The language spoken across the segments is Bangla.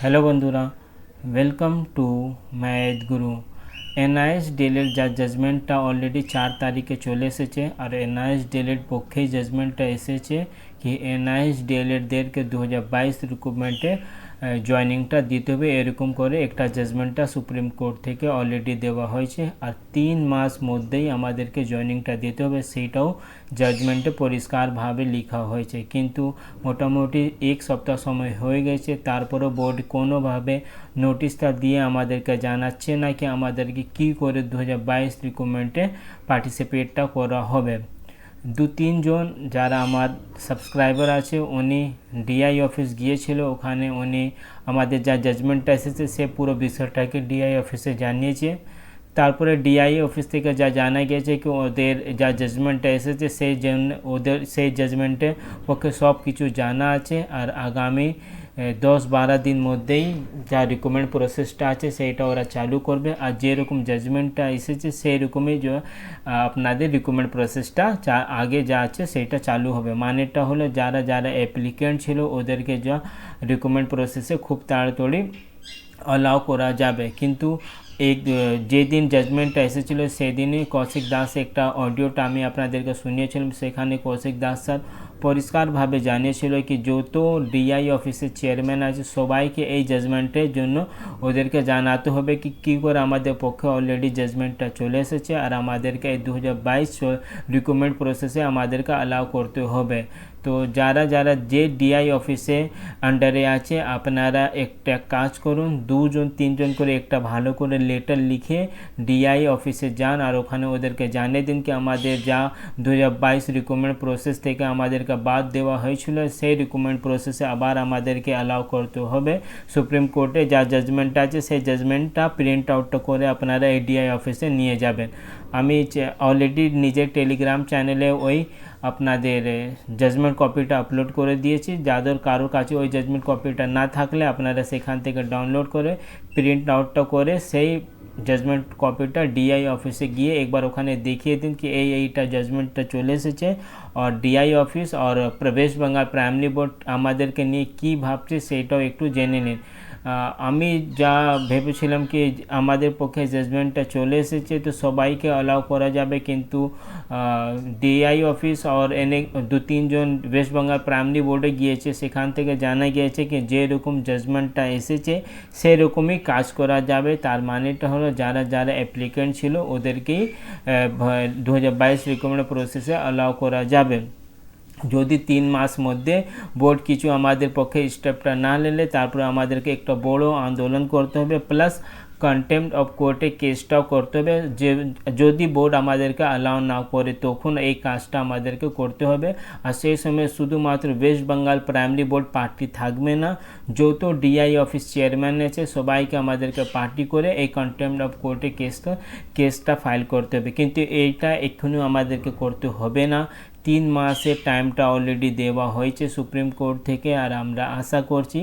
হ্যালো বন্ধুরা welcome to math guru NIOS ডেলের যা জাজমেন্টটা অলরেডি চার তারিখে চলে এসেছে, আর এনআইএস ডেলের পক্ষেই জাজমেন্টটা এসেছে। কি এনআইএস ডেলেরদেরকে দু হাজার বাইশ রিক্রুটমেন্টে জয়নিংটা দিতে হবে এরকম করে একটা জাজমেন্টটা সুপ্রিম কোর্ট থেকে অলরেডি দেওয়া হয়েছে আর তিন মাস মধ্যেই আমাদেরকে জয়নিংটা দিতে হবে সেইটাও জাজমেন্টে পরিষ্কারভাবে লেখা হয়েছে কিন্তু মোটামুটি এক সপ্তাহ সময় হয়ে গেছে তারপরও বোর্ড কোনোভাবে নোটিশটা দিয়ে আমাদেরকে জানাচ্ছে না কি আমাদেরকে কী করে দু হাজার বাইশ রিক্রুটমেন্টে পার্টিসিপেটটা করা হবে দু তিনজন যারা আমার সাবস্ক্রাইবার আছে, উনি ডিআই অফিস গিয়েছিল। ওখানে উনি আমাদের যা জাজমেন্টটা এসেছে, সে পুরো বিষয়টাকে ডিআই অফিসে জানিয়েছে। তারপরে ডিআই অফিস থেকে যা জানা গেছে কি ওদের যা জাজমেন্টটা এসেছে, সেই জন্য ওদের সেই জাজমেন্টে পক্ষে সব কিছু জানা আছে। আর আগামী দশ বারো দিন মধ্যেই যা রিকমেন্ড প্রসেসটা আছে সেইটা ওরা চালু করবে। আর যেরকম জাজমেন্টটা এসেছে সেই রকমই যে আপনাদের রিকমেন্ড প্রসেসটা যা আগে যা আছে সেটা চালু হবে। মানেটা হলো যারা যারা অ্যাপ্লিকেন্ট ছিল ওদেরকে যা রিকমেন্ড প্রসেসে খুব তাড়াতাড়ি অ্যালাউ করা যাবে। কিন্তু এক যেদিন জাজমেন্টটা এসেছিল সেদিনই কৌশিক দাস একটা অডিওটা আমি আপনাদেরকে শুনিয়েছিলাম। সেখানে কৌশিক দাস স্যার পরিষ্কারভাবে জানিয়েছিল কি যত ডিআই অফিসের চেয়ারম্যান আছে, সবাইকে এই জাজমেন্টের জন্য ওদেরকে জানাতে হবে কি, কী করে আমাদের পক্ষে অলরেডি জাজমেন্টটা চলে এসেছে আর আমাদেরকে এই দু হাজার বাইশ রিক্রুটমেন্ট প্রসেসে আমাদেরকে অ্যালাউ করতে হবে। তো যারা যারা যে ডিআই অফিসে আন্ডারে আছে, আপনারা একটা কাজ করুন, দুজন, তিনজন করে একটা ভালো করে লেটার লিখে ডিআই অফিসে যান আর ওখানে ওদেরকে জানিয়ে দিন কি আমাদের যা দু হাজার বাইশ রিক্রুটমেন্ট প্রসেস থেকে আমাদেরকে বাদ দেওয়া হয়েছিল, সেই রিক্রুটমেন্ট প্রসেসে আবার আমাদেরকে অ্যালাউ করতে হবে। সুপ্রিম কোর্টে যা জাজমেন্ট আছে, সেই জাজমেন্টটা প্রিন্ট আউটটা করে আপনারা এই ডিআই অফিসে নিয়ে যাবেন। আমি অলরেডি নিজের টেলিগ্রাম চ্যানেলে ওই আপনাদের জাজমেন্ট কপিটা আপলোড করে দিয়েছি। যাদের কারোর কাছে ওই জাজমেন্ট কপিটা না থাকলে আপনারা সেখান থেকে ডাউনলোড করে প্রিন্ট আউটটা করে সেই জাজমেন্ট কপিটা ডিআই অফিসে গিয়ে একবার ওখানে দেখিয়ে দিন কি এই এইটা জাজমেন্টটা চলে এসেছে। আর ডিআই অফিস আর প্রবেশ বাংলার প্রাইমারি বোর্ড আমাদেরকে নিয়ে কী ভাবছে সেটাও একটু জেনে নিন। আমি যা ভেবেছিলাম কি আমাদের পক্ষে জাজমেন্টটা চলে এসেছে, তো সবাইকে অ্যালাউ করা যাবে, কিন্তু ডিআই অফিস আর এনে দু তিনজন ওয়েস্ট বেঙ্গল প্রাইমারি বোর্ডে গিয়েছে, সেখান থেকে জানা গিয়েছে কি যেরকম জাজমেন্টটা এসেছে, সেরকমই কাজ করা যাবে। তার মানেটা হলো যারা যারা অ্যাপ্লিকেন্ট ছিল, ওদেরকেই দু হাজার বাইশ রিকমেন্ড প্রসেসে অ্যালাউ করা যাবে। যদি তিন মাস মধ্যে বোর্ড কিছু আমাদের পক্ষে স্টেপটা না নিলে, তারপরে আমাদেরকে একটা বড় আন্দোলন করতে হবে প্লাস কন্টেম্প অফ কোর্টে কেসটাও করতে হবে। যে, যদি বোর্ড আমাদেরকে অ্যালাউ না করে, তখন এই কাজটা আমাদেরকে করতে হবে। আর সেই সময় শুধুমাত্র West Bengal primary board party থাকবে না যত ডিআই অফিস চেয়ারম্যান আছে, সবাইকে আমাদেরকে পার্টি করে এই কন্টেম্প অফ কোর্টে কেসটা কেসটা ফাইল করতে হবে। কিন্তু এইটা এক্ষুনি আমাদেরকে করতে হবে না। তিন মাসের টাইমটা অলরেডি দেওয়া হয়েছে সুপ্রিম কোর্ট থেকে আর আমরা আশা করছি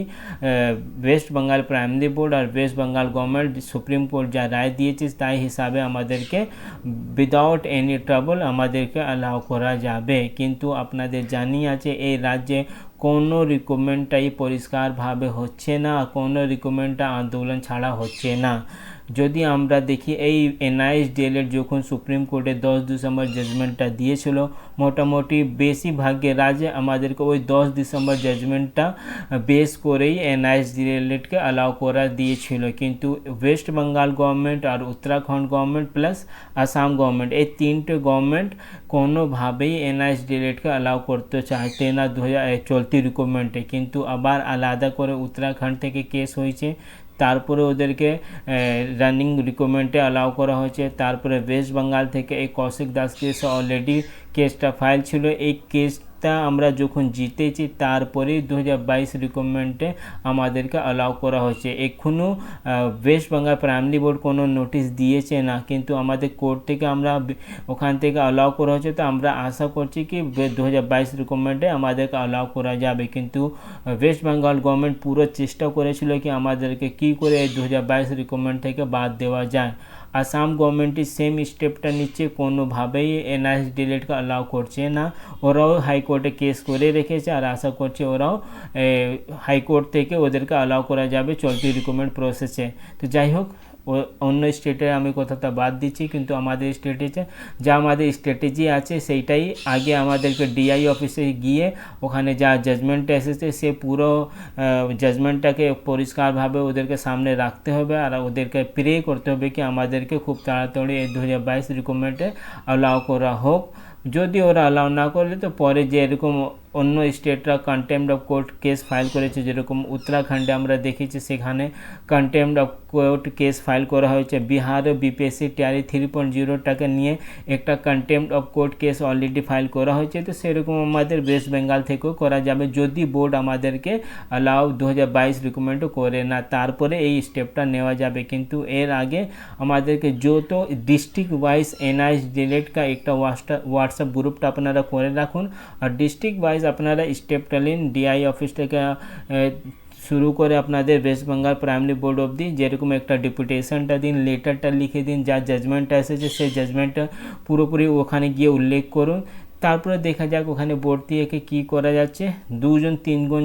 ওয়েস্ট বেঙ্গল প্রাইমারি বোর্ড আর West Bengal government supreme court যা রায় দিয়েছে তাই হিসাবে আমাদেরকে উইদাউট এনি ট্রাবল আমাদেরকে অ্যালাউ করা যাবে। কিন্তু আপনাদের জানি আছে এই রাজ্যে কোনো রিকমেন্ডটাই পরিষ্কারভাবে হচ্ছে না, কোনো রিকমেন্ডটা আন্দোলন ছাড়া হচ্ছে না। যদি আমরা দেখি, এই এনআইএস ডিএলএড যখন সুপ্রিম কোর্টে দশ ডিসেম্বর জাজমেন্টটা দিয়েছিল, মোটামুটি বেশি ভাগ্যে রাজ্যে আমাদেরকে ওই দশ ডিসেম্বর জাজমেন্টটা বেস করেই এনআইএস ডিএলএডকে অ্যালাউ করা দিয়েছিল। কিন্তু ওয়েস্ট বেঙ্গল গভর্নমেন্ট আর Uttarakhand government plus Assam government এই তিনটে গভর্নমেন্ট কোনোভাবেই এনআইএস ডিএলএডকে অ্যালাউ করতে চাইতে না দু হাজার চলতি রিক্রুটমেন্টে কিন্তু আবার আলাদা করে উত্তরাখণ্ড থেকে কেস হয়েছে। তারপরে ওদেরকে রানিং রিকোয়ারমেন্টে অ্যালাউ করা হয়েছে। তারপরে ওয়েস্ট বেঙ্গাল থেকে এই কৌশিক দাস কেস অলরেডি কেসটা ফাইল ছিল। এই কেসটা আমরা যখন জিতেছি, তারপরেই দু হাজার বাইশ রিকমেন্ডে আমাদেরকে অ্যালাউ করা হয়েছে। এখনও ওয়েস্ট বেঙ্গল প্রাইমারি বোর্ড কোনো নোটিশ দিয়েছে না, কিন্তু আমাদের কোর্ট থেকে আমরা ওখান থেকে অ্যালাউ করা হয়েছে। তো আমরা আশা করছি কি দু হাজার বাইশ রিকমেন্ডে আমাদেরকে অ্যালাউ করা যাবে। কিন্তু ওয়েস্ট বেঙ্গল গভর্নমেন্ট পুরো চেষ্টা করেছিল কি, আমাদেরকে কি করে দু হাজার বাইশ রিকমেন্ড থেকে বাদ দেওয়া যায়। আসাম গভর্নমেন্টের সেম স্টেপটা নিচ্ছে, কোনোভাবেই এনআইএস ডিলেটকে অ্যালাউ করছে না। ওরাও হাইকোর্টে কেস করে রেখেছে আর আশা করছে ওরাও হাইকোর্ট থেকে ওদেরকে অ্যালাউ করা যাবে চলতি রিকমেন্ড প্রসেসে তো যাই হোক অন্য স্টেটে আমি কথাটা বাদ দিচ্ছি, কিন্তু আমাদের স্টেটে যা আমাদের স্ট্র্যাটেজি আছে, সেইটাই আগে আমাদেরকে ডিআই অফিসে গিয়ে ওখানে যা জাজমেন্ট এসেছে, সে পুরো জাজমেন্টটাকে পরিষ্কারভাবে ওদেরকে সামনে রাখতে হবে আর ওদেরকে প্রে করতে হবে কি আমাদেরকে খুব তাড়াতাড়ি এই দু হাজার বাইশ রিকমেন্ডে অ্যালাউ করা হোক। যদি ওরা অ্যালাউ না করলে তো পরে যে এরকম অন্য স্টেটরা contempt of court case file করেছে, যেরকম উত্তরাখণ্ডে আমরা দেখেছি সেখানে contempt of court case file করা হয়েছে। বিহারে বিপিএসসি টিআরই থ্রি পয়েন্ট জিরোটাকে নিয়ে একটা contempt of court case already file করা হয়েছে। তো সেরকম আমাদের ওয়েস্ট বেঙ্গল থেকেও করা যাবে। যদি বোর্ড আমাদেরকে অ্যালাউ দু হাজার বাইশ করে না, তারপরে এই স্টেপটা নেওয়া যাবে। কিন্তু এর আগে আমাদেরকে যত ডিস্ট্রিক্ট ওয়াইজ এনআইএস ডিলেট का একটা হোয়াটসঅ্যাপ গ্রুপটা আপনারা করে রাখুন। আর ডিস্ট্রিক্ট ওয়াইজ আপনারা স্টেপটা নিন ডিআই অফিস থেকে শুরু করে আপনাদের ওয়েস্ট বেঙ্গল প্রাইমারি বোর্ড অবধি যেরকম একটা ডেপুটেশনটা দিন লেটারটা লিখে দিন, যা জাজমেন্টটা এসেছে, সেই জাজমেন্টটা পুরোপুরি ওখানে গিয়ে উল্লেখ করুন। তারপরে দেখা যাক ওখানে ভর্তি একে কী করা যাচ্ছে। দুজন, তিনজন,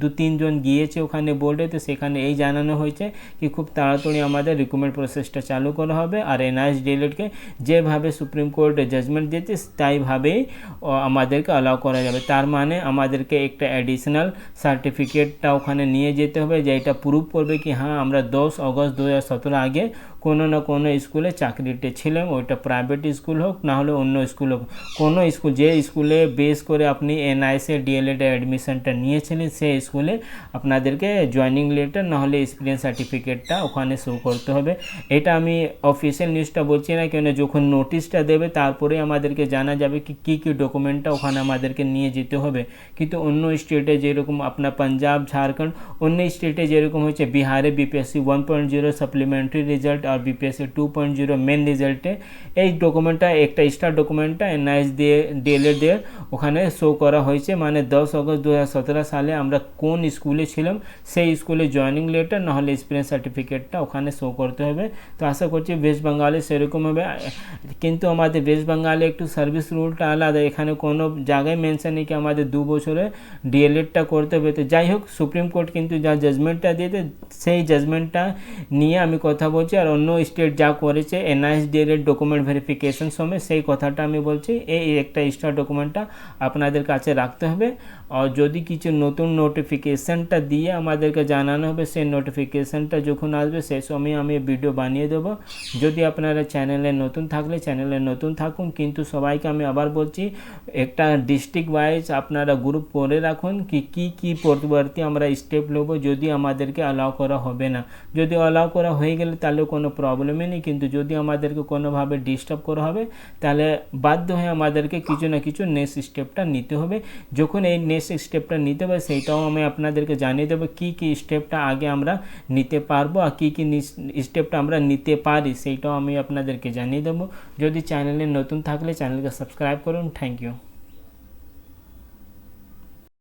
দু তিনজন গিয়েছে ওখানে বোর্ডে তো সেখানে এই জানানো হয়েছে কি খুব তাড়াতাড়ি আমাদের রিক্রুটমেন্ট প্রসেসটা চালু করা হবে আর এনআইএস ডিএলএডকে যেভাবে সুপ্রিম কোর্ট জাজমেন্ট দিয়েছে, তাইভাবেই আমাদেরকে অ্যালাউ করা যাবে। তার মানে আমাদেরকে একটা অ্যাডিশনাল সার্টিফিকেটটা ওখানে নিয়ে যেতে হবে, যেটা প্রুভ করবে কি হ্যাঁ আমরা দশ অগস্ট দু হাজার সতেরো আগে কোনো না কোনো স্কুলে চাকরিতে ছিলেন, ওইটা প্রাইভেট স্কুল হোক, না হলে অন্য স্কুল হোক। কোনো স্কুল যে স্কুলে বেস করে আপনি এনআইসে ডিএলএড অ্যাডমিশনটা নিয়েছিলেন, সেই স্কুলে আপনাদেরকে জয়নিং লেটার না হলে এক্সপিরিয়েন্স সার্টিফিকেটটা ওখানে শো করতে হবে। এটা আমি অফিসিয়াল নিউজটা বলছি না কেন, যখন নোটিশটা দেবে, তারপরে আমাদেরকে জানা যাবে কি, কী কী ডকুমেন্টটা ওখানে আমাদেরকে নিয়ে যেতে হবে। কিন্তু অন্য স্টেটে যেরকম আপনার পাঞ্জাব ঝাড়খণ্ড অন্য স্টেটে যেরকম হচ্ছে বিহারে BPSC one point zero supplementary result আর BPSC two point zero main রেজাল্টে এই ডকুমেন্টটা একটা স্টার ডকুমেন্টটা এনআইএস দিয়ে ডিএলএড দিয়ে ওখানে শো করা হয়েছে। মানে দশ আগস্ট দু সালে আমরা কোন স্কুলে ছিলাম, সেই স্কুলে জয়নিং লেটার নাহলে এক্সপিরিয়েন্স সার্টিফিকেটটা ওখানে শো করতে হবে। তো আশা করছি ওয়েস্ট বেঙ্গলে সেরকম হবে। কিন্তু আমাদের ওয়েস্ট বেঙ্গলে একটু সার্ভিস রুলটা আলাদা। এখানে কোনো জায়গায় মেনশন নেই কি আমাদের দু বছরে ডিএলএডটা করতে হবে। তো যাই হোক সুপ্রিম কোর্ট কিন্তু যা জাজমেন্টটা দিয়েছে, সেই জাজমেন্টটা নিয়ে আমি কথা বলছি। আর অন্য স্টেট যা করেছে এনআইএস ডিএলএড ডকুমেন্ট ভেরিফিকেশন সময় সেই কথাটা আমি বলছি। এই একটা স্টার ডকুমেন্টটা আপনাদের কাছে রাখতে হবে। আর যদি কিছু নতুন নোটিফিকেশানটা দিয়ে আমাদেরকে জানানো হবে, সেই নোটিফিকেশানটা যখন আসবে, সেই সময় আমি ভিডিও বানিয়ে দেবো। যদি আপনারা চ্যানেলে নতুন থাকলে চ্যানেলে নতুন থাকুন। কিন্তু সবাইকে আমি আবার বলছি, একটা ডিস্ট্রিক্ট ওয়াইজ আপনারা গ্রুপ করে রাখুন কি কি কি পরবর্তী আমরা স্টেপ নেব। যদি আমাদেরকে অ্যালাউ করা হবে না। যদি অ্যালাউ করা হয়ে গেলে তাহলে কোনো প্রবলেমই নেই, কিন্তু যদি আমাদেরকে কোনোভাবে ডিস্টার্ব করা হবে, তাহলে বাধ্য হয়ে আমাদেরকে কিছু না কিছু নেক্সট স্টেপটা নিতে হবে। যখন এই নেক্সট স্টেপটা নিতে হবে, সেইটাও আমি আপনাদেরকে জানিয়ে দেবো কী কী স্টেপটা আগে আমরা নিতে পারব আর কী কী স্টেপটা আমরা নিতে পারি, সেইটাও আমি আপনাদেরকে জানিয়ে দেবো। যদি চ্যানেলে নতুন থাকলে চ্যানেলকে সাবস্ক্রাইব করুন। Thank you